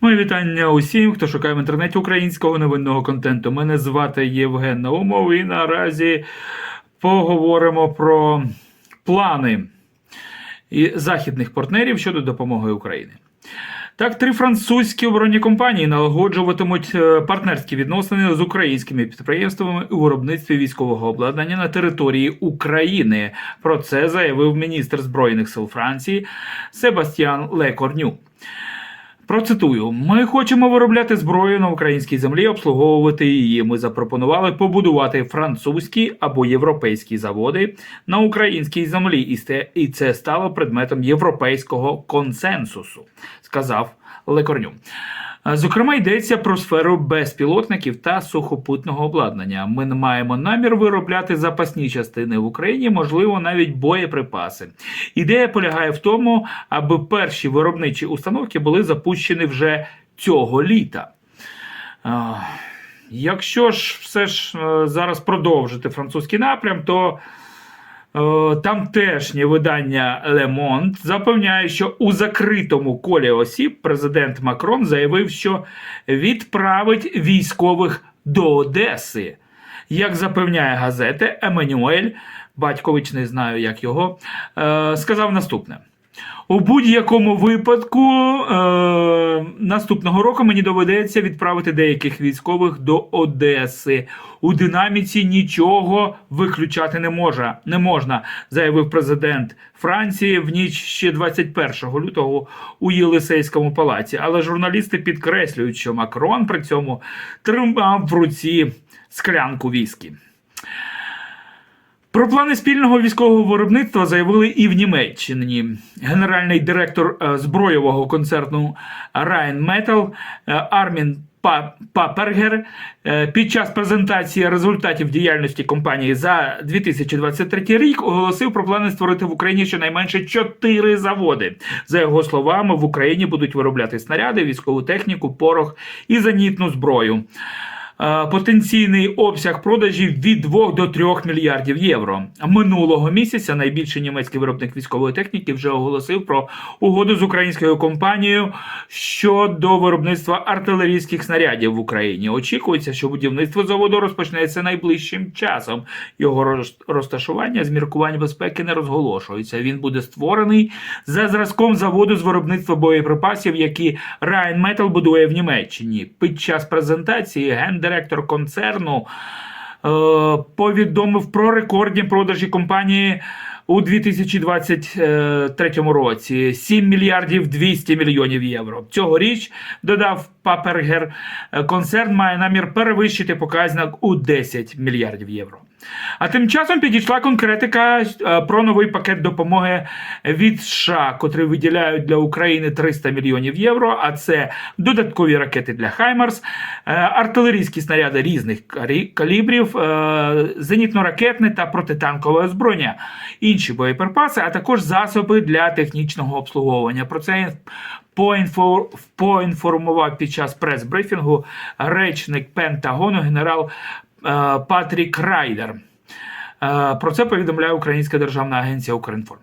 Мої вітання усім, хто шукає в інтернеті українського новинного контенту. Мене звати Євген Наумов, і наразі поговоримо про плани і західних партнерів щодо допомоги Україні. Так, три французькі оборонні компанії налагоджуватимуть е, партнерські відносини з українськими підприємствами у виробництві військового обладнання на території України. Про це заявив міністр збройних сил Франції Себастьян Лекорню. Процитую: ми хочемо виробляти зброю на українській землі, обслуговувати її. Ми запропонували побудувати французькі або європейські заводи на українській землі, і це, стало предметом європейського консенсусу, сказав Лекорню. Зокрема, йдеться про сферу безпілотників та сухопутного обладнання. Ми не маємо намір виробляти запасні частини в Україні, можливо, навіть боєприпаси. Ідея полягає в тому, аби перші виробничі установки були запущені вже цього літа. Якщо ж все ж е, зараз продовжити французький напрям, то Тамтешнє видання Le Monde запевняє, що у закритому колі осіб президент Макрон заявив, що відправить військових до Одеси. Як запевняє газета, Еммануель, батькович не знаю, як його, е, сказав наступне. У будь-якому випадку е, наступного року мені доведеться відправити деяких військових до Одеси. У динаміці нічого виключати не може, не можна, заявив президент Франції в ніч ще 21 лютого у Єлисейському палаці. Але журналісти підкреслюють, що Макрон при цьому тримав в руці склянку віскі. Про плани спільного військового виробництва заявили і в Німеччині. Генеральний директор е, збройового концерну Rheinmetall е, Армін Папергер е, під час презентації результатів діяльності компанії за 2023 рік оголосив про плани створити в Україні щонайменше 4 заводи. За його словами, в Україні будуть виробляти снаряди, військову техніку, порох і зенітну зброю. Е, Потенційний обсяг продажів від 2 до 3 мільярдів євро. Минулого місяця найбільший німецький виробник військової техніки вже оголосив про угоду з українською компанією щодо виробництва артилерійських снарядів в Україні. Очікується, що будівництво заводу розпочнеться найближчим часом. Його роз- розташування з міркувань безпеки не розголошується. Він буде створений за зразком заводу з виробництва боєприпасів, які Rheinmetall будує в Німеччині. Під час презентації гендиректор концерну е, повідомив про рекордні продажі компанії. У 2023 році 7 мільярдів 200 мільйонів євро. Цьогоріч додав Папергер. Концерн має намір перевищити показник у 10 мільярдів євро. А тим часом підійшла конкретика е, про новий пакет допомоги від США, котрий виділяють для України 300 мільйонів євро. А це додаткові ракети для Хаймарс, е, артилерійські снаряди різних калібрів, е, зенітно-ракетне та протитанкове озброєння, інші боєприпаси, а також засоби для технічного обслуговування. Про це поінформував під час прес-брифінгу речник Пентагону генерал Патрік Райдер. Е, Про це повідомляє Українська державна агенція Укрінформ.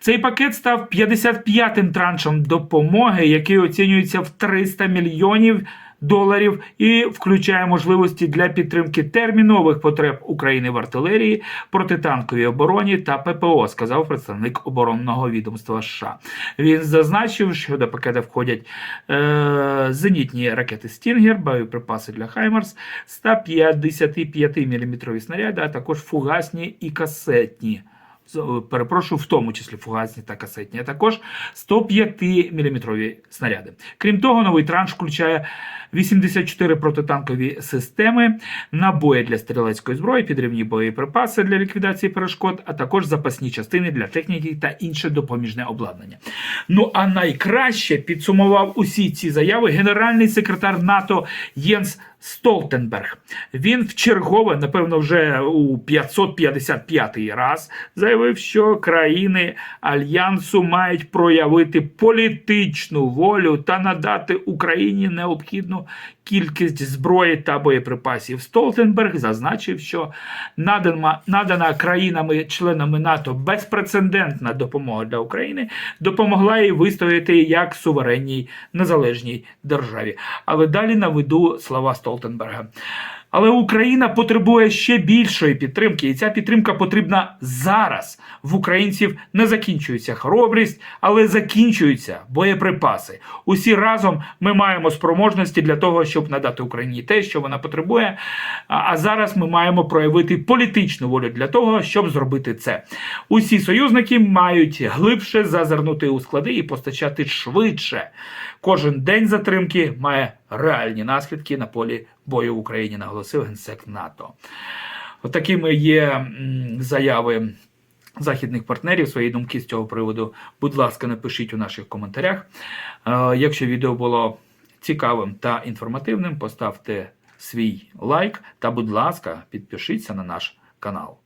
Цей пакет став 55-м траншем допомоги, який оцінюється в 300 мільйонів доларів і включає можливості для підтримки термінових потреб України в артилерії, протитанковій обороні та ППО, сказав представник оборонного відомства США. Він зазначив, що до пакета входять е, зенітні ракети Стінгер, боєприпаси для Хаймарс, 155 мм снаряди, а також фугасні і касетні. Перепрошую, в тому числі фугасні та касетні, а також 105 мм снаряди. Крім того, новий транш включає 84 протитанкові системи, набої для стрілецької зброї, підривні боєприпаси для ліквідації перешкод, а також запасні частини для техніки та інше допоміжне обладнання. Ну а найкраще підсумував усі ці заяви генеральний секретар НАТО Єнс Столтенберг. Він вчергове, напевно, вже у 555 раз заявив, що країни альянсу мають проявити політичну волю та надати Україні необхідну кількість зброї та боєприпасів. Столтенберг зазначив, що надана, надана країнами-членами НАТО безпрецедентна допомога для України допомогла їй вистояти як суверенній незалежній державі. Але далі наведу слова Столтенберга. Але Україна потребує ще більшої підтримки, і ця підтримка потрібна зараз. В українців не закінчується хоробрість, але закінчуються боєприпаси. Усі разом ми маємо спроможності для того, щоб надати Україні те, що вона потребує. А зараз ми маємо проявити політичну волю для того, щоб зробити це. Усі союзники мають глибше зазирнути у склади і постачати швидше. Кожен день затримки має реальні наслідки на полі бою в Україні, наголосив генсек НАТО. Отакими є заяви західних партнерів. Свої думки з цього приводу, будь ласка, напишіть у наших коментарях. Е, Якщо відео було цікавим та інформативним, поставте свій лайк та, будь ласка, підпишіться на наш канал.